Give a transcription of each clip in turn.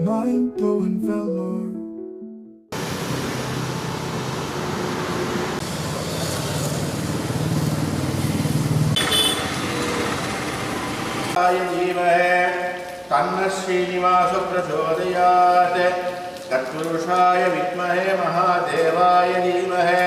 Mind blowing velour. आय धीमहे तन्न श्रीनिवास प्रचोदयात् तत्पुरुषाय विद्महे महादेवाय धीमहे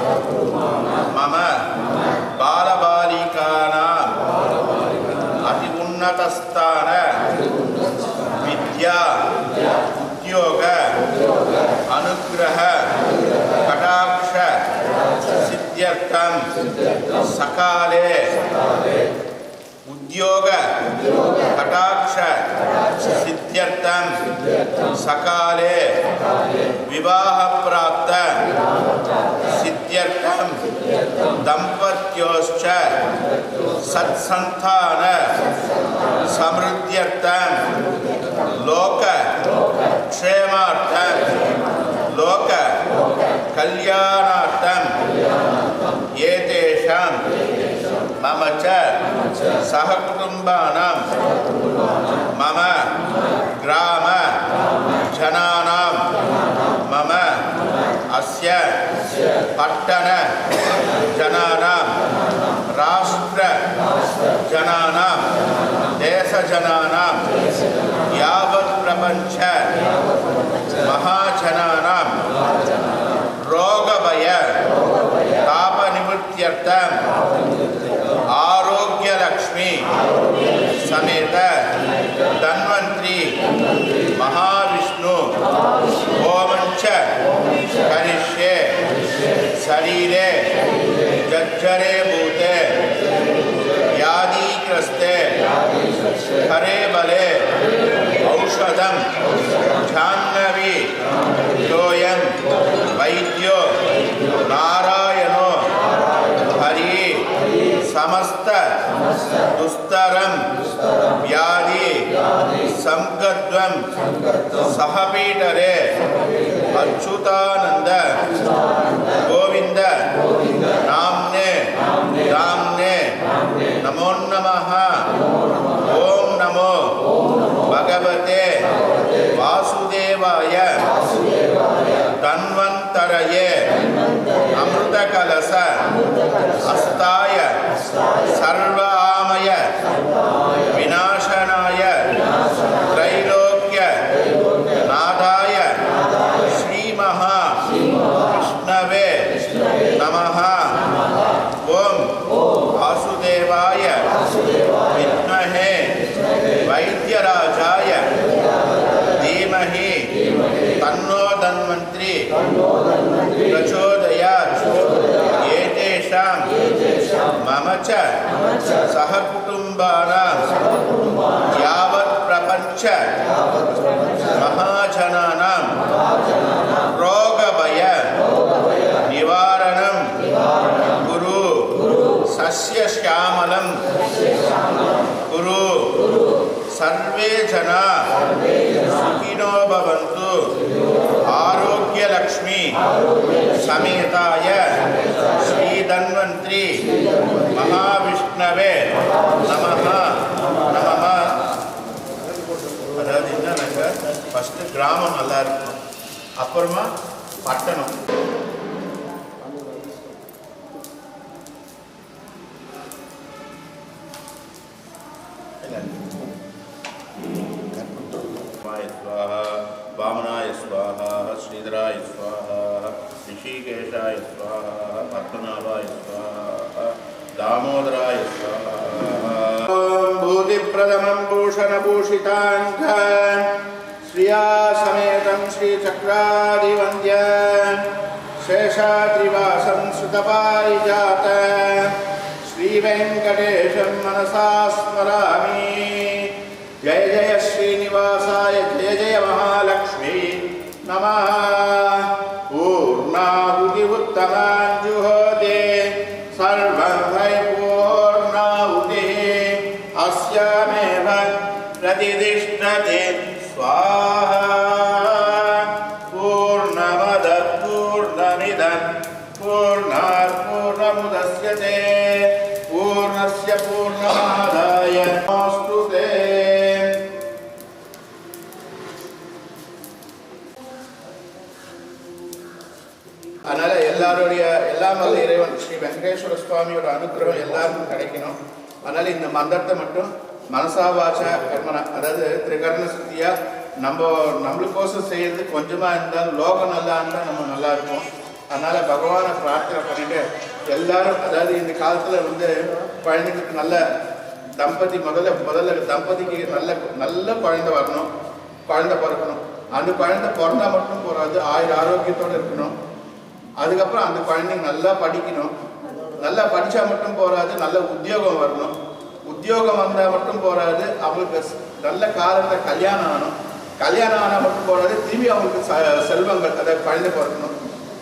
ಗುಣಸ್ಥಾನ ವಿದ್ಯಾ ಉದ್ಯೋಗ ಅನುಗ್ರಹ ಕಟಾಕ್ಷ ಸಿದ್ಧರ್ಥಂ ಸಕಾಲೇ ಉದ್ಯೋಗ ಕಟಾಕ್ಷ ಸಿದ್ಧರ್ಥಂ ಸಕಾಲೇ ವಿವಾಹ ಪ್ರಾಪ್ತ ಸಿದ್ಧರ್ಥಂ ದಂಪತ್ಯೋಶ್ಚ ಸತ್ಸಂತಾನ सत्सन्तान समृद्ध्यर्थं लोक क्षेमार्थं लोक कल्याणार्थं एतेषां मम च सहकुटुम्बानां मम ग्राम जनानां मम अस्य पट्टण जनानां राष्ट्र जनानां देशजनानां यावत् प्रपञ्च महाजनानां रोगभय, तापनिवृत्त्यर्थम्, आरोग्यलक्ष्मी, समेत, धन्वंतरी, महाविष्णु होमञ्च करिष्ये, शरीरे, जज्जरे, भूते। கரேபலே ஔஷதம். ஜான்னவி சோயம் வைத்தியோ நாராயணோ. ஹரி. சமஸ்த. துஸ்தரம். வியாதி. சங்கத்வம் சகபீடரே. அச்சுதானந்த. கோவிந்த. நாம்னே. ராம்னே. நமோ நமஹ ஓம் நமோ. பகவதே. வாசுதேவாய. தன்வந்தரையே. அமிர்த கலச அஸ்தாய. சர்வா प्रचोदयात् एतेषां मम च सहकुटुम्बानां यावत् प्रपञ्च महाजनानां रोगभय निवारणं कुरु सस्यश्यामलं कुरु सर्वे जना सुखिनो भवन्तु லக்ஷ்மி சமேதாய ஸ்ரீ தன்வந்திரி மகாவிஷ்ணவே நமஹா நமஹா. அதாவது என்னன்னாக்க ஃபஸ்ட்டு கிராமம் நல்லா இருக்கும் அப்புறமா பட்டணம். श्रीधराय स्वाहा, ऋषिकेशाय स्वाहा, पद्मनाभाय स्वाहा, दामोदराय स्वाहा। ॐ भूतिप्रथमं भूषणभूषिताङ्गान् श्रिया समेतं श्रीचक्रादिवन्द्य शेषाद्रिवासं श्रुतपारिजात श्री श्रीवेङ्कटेशं मनसा स्मरामि। जय जय श्रीनिवासाय, जय जय महालक्ष्मी। नमः। प्रतिष्ठते स्वाहा पूर्णमदः पूर्णमिदं पूर्णात् पूर्णमुदस्यते पूर्णस्य पूर्णमादाय नमोऽस्तु ते அதனால எல்லாருடைய எல்லாம் வல்ல இறைவன் ஸ்ரீ வெங்கடேஸ்வர சுவாமியோட அனுக்கிரகம் எல்லாருக்கும் கிடைக்கணும் அதனால இந்த மந்திரத்தை மட்டும் மனசா கர்மனா அதாவது திரிகரண சுத்தியாக நம்ம நம்மளுக்கோசம் செய்கிறது கொஞ்சமாக இருந்தாலும் லோகம் நல்லா இருந்தால் நம்ம நல்லா இருக்கும் அதனால் பகவானை பிரார்த்தனை பண்ணிட்டு எல்லாரும் அதாவது இந்த காலத்தில் வந்து குழந்தைங்களுக்கு நல்ல தம்பதி முதல்ல முதல்ல தம்பதிக்கு நல்ல நல்ல குழந்தை வரணும் குழந்தை பிறக்கணும். அந்த குழந்தை பிறந்தா மட்டும் போகாது ஆயுள் ஆரோக்கியத்தோட இருக்கணும். அதுக்கப்புறம் அந்த குழந்தைங்க நல்லா படிக்கணும். நல்லா படித்தா மட்டும் போகாது நல்ல உத்தியோகம் வரணும். உத்தியோகம் வந்தால் மட்டும் போகாது அவங்களுக்கு நல்ல காலத்தில் கல்யாணம் ஆகணும். கல்யாணம் ஆனால் மட்டும் போகாது திரும்பி அவங்களுக்கு ச- செல்வங்கள் அதாவது பழந்து பிறக்கணும்.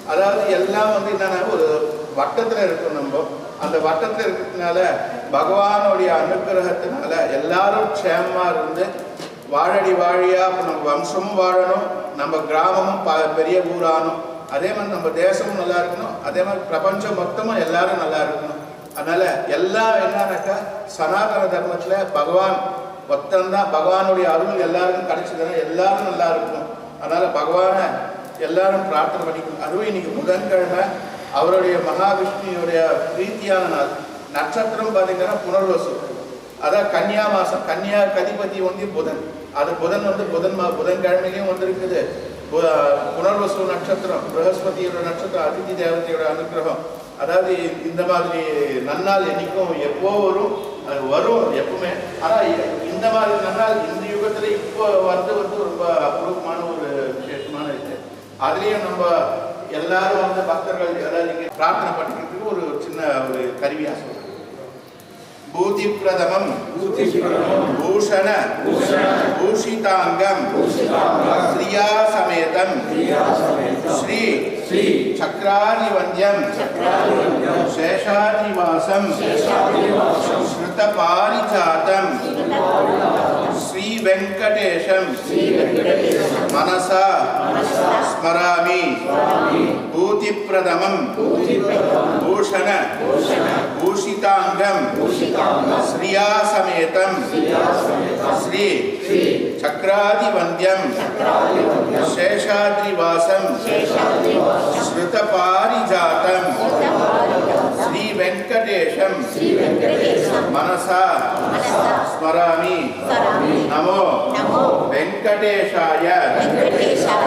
அதாவது எல்லாம் வந்து என்னென்னா ஒரு வட்டத்தில் இருக்கும் நம்ம. அந்த வட்டத்தில் இருக்கிறதுனால பகவானுடைய அனுகிரகத்தினால எல்லாரும் க்ஷேமமாக இருந்து வாழடி வாழியாக நம்ம வம்சமும் வாழணும் நம்ம கிராமமும் ப பெரிய ஊரானும். அதே மாதிரி நம்ம தேசமும் நல்லா இருக்கணும் அதே மாதிரி பிரபஞ்சம் மொத்தமும் எல்லாரும் நல்லா இருக்கணும். அதனால எல்லாம் என்னன்னாக்கா சனாதன தர்மத்துல பகவான் ஒத்தந்தான் பகவானுடைய அருள் எல்லாருக்கும் கிடைச்சதுன்னா எல்லாரும் நல்லா இருக்கணும். அதனால பகவானை எல்லாரும் பிரார்த்தனை பண்ணிக்கணும். அதுவும் இன்னைக்கு புதன்கிழமை அவருடைய மகாவிஷ்ணுடைய பிரீத்தியான நாள். நட்சத்திரம் பார்த்தீங்கன்னா புனர்வசு. அதான் கன்னியா மாசம். கன்னியா கதிபதி வந்து புதன். அது புதன் வந்து புதன் மா புதன்கிழமையிலையும் வந்திருக்குது. புனர்வசு நட்சத்திரம் பிரகஸ்பதியோட நட்சத்திரம் அதிதி தேவதையோட அனுக்கிரகம். அதாவது இந்த மாதிரி நன்னாள் என்னைக்கும் எப்போ வரும்? அது வரும் எப்பவுமே. ஆனால் இந்த மாதிரி நன்னாள் இந்த யுகத்தில் இப்போ வந்து வந்து ரொம்ப அபூர்வமான ஒரு விசேஷமான இது. அதுலேயும் நம்ம எல்லாரும் வந்து பக்தர்கள் அதாவது இங்கே பிரார்த்தனை பண்ணிக்கிறதுக்கு ஒரு சின்ன ஒரு கருவியாக சொல்றேன் பூதி பிரதமம் பூஷண பூஷிதாங்கம். ஸ்ரீயா சமேதம் ஸ்ரீ చక్రానివద్యం శేషానివాసం శృతపారిజాతం. శ్రీవెంకటేశం. మనసా. స్మరామి. భూతిప్రదమం భూషణ. భూషితాంగం శ్రియా సమేతం శ్రీ చక్రాదివంద్యం శేషాద్రివాసం శృతపారిజాతం శ్రీ వెంకటేశం మనసా స్మరామి నమో వెంకటేశాయ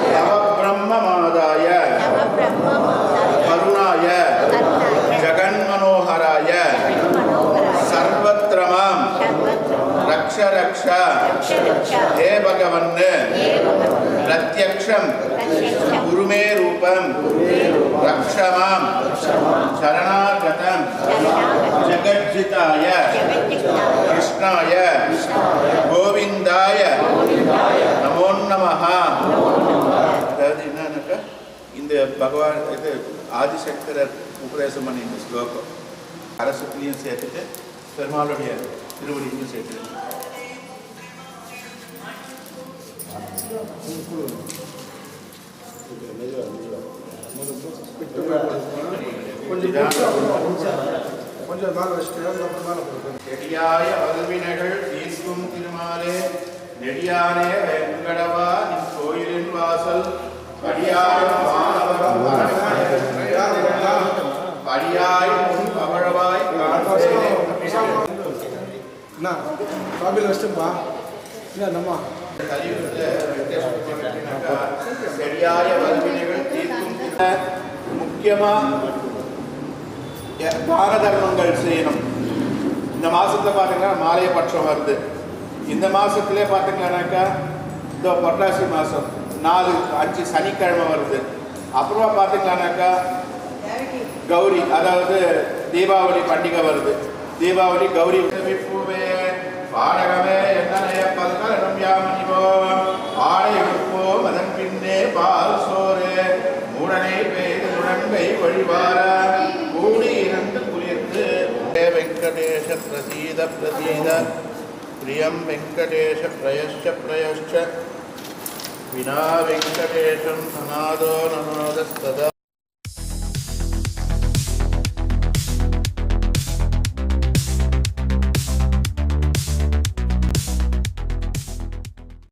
నవ బ్రహ్మమాదాయ కరుణాయ ஹே பகவன் பிரத்யக்ஷம் குருமே ரூபம் ரக்ஷ மாம் சரணாகதம் ஜகஜிதாய கிருஷ்ணாய கோவிந்தாய நமோ நமஹ அதாவது என்னன்னாக்கா இந்த பகவான் இது ஆதிசங்கரர் உபதேசம் பண்ணி இந்த ஸ்லோகம். அரசுலையும் சேர்த்துட்டு பெருமாளுடைய திருவடியும் சேர்த்துட்டு. கொஞ்சம் மேலே வச்சுட்டு நெடியாய வல்வினைகள் தீர்க்கும் திருமாலே நெடியானே வெங்கடவா நின் கோயிலின் வாசல். வானவரும் படியாய் முன் காண்பேனே. என்ன காபியில் வச்சுட்டுப்பா என்ன நம்ம கலியுகத்துல வெங்கடேஸ்வர சுவாமி எப்படின்னாக்கா, செடியாய வல்வினைகள் தீர்க்கும் திரு- முக்கியமா தான தர்மங்கள் செய்யணும். இந்த மாசத்துல பாத்தீங்கன்னா மாலைய பட்சம் வருது. இந்த மாசத்திலே பாத்தீங்கன்னாக்கா இந்த பொட்டாசி மாசம் நாலு அஞ்சு சனிக்கிழமை வருது. அப்புறமா பாத்தீங்கன்னாக்கா கௌரி அதாவது தீபாவளி பண்டிகை வருது. தீபாவளி கௌரி பூவே பாடகமே என்ன முழங்கை கூடி இரண்டு குளிர்ந்து. வெங்கடேஷ பிரசீத பிரசீத. பிரியம் வெங்கடேஷ வினா வெங்கடேஷம் அநாதோ நனோதஸ்ததா